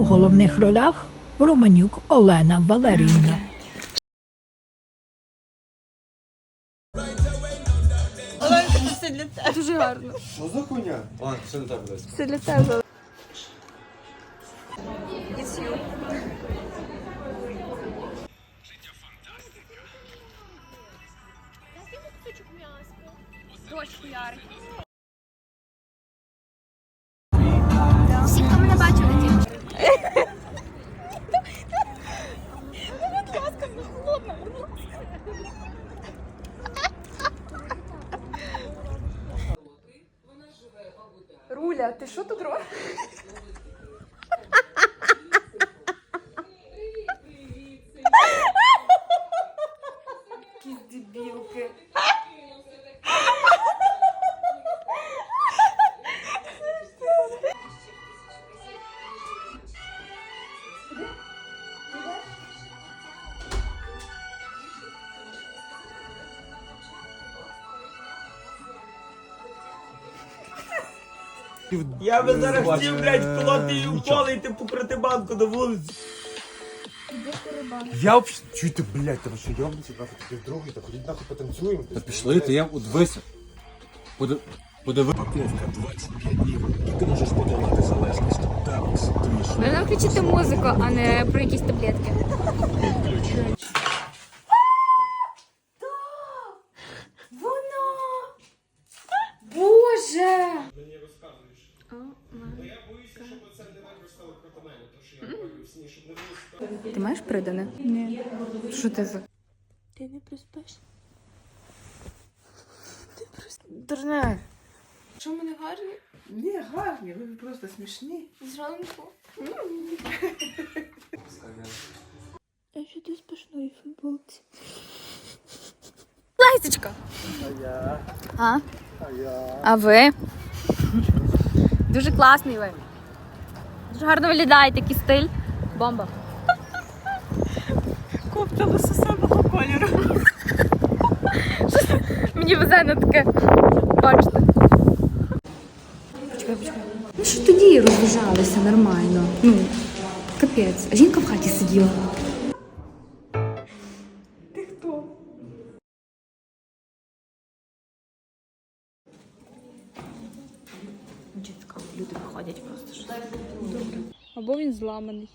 У головних ролях Романюк Олена Валеріївна. Все для тебе. Дуже гарно. Що за хуйня? А, все не так буде. Все для тебе. It's you. Дощ хуярить. Руля, ти що тут робиш? Якісь дебілки. Я би зараз хотів, блядь, вколоти і упалити покрити банку на вулиці. Я взагалі... Чуєте, блядь, тому що йобнуться нахуй такий другий, та ходіть нахуй потанцюємо. Та пішли, то я дивися. Поди- Подиви. Ви нам включите музику, а не про якісь таблетки. Воно! Ти маєш придане? Ні. Що ти за? Ти не приспиш? Дурне. Що мене гарні? Ні, гарні, ви просто смішні. Зранку. А що ти спишної футболці? Лайсечка. А? я. А я. А ви? Дуже класний ви. Дуже гарно виглядаєте, такий стиль. Бомба. Кофта лососевого кольору. Мені везе на таке. Бачите. Почекай, почекай. Ну що тоді розважалися нормально. Ну, капець. А жінка в хаті сиділа. Люди виходять просто Добре. Або він зламаний.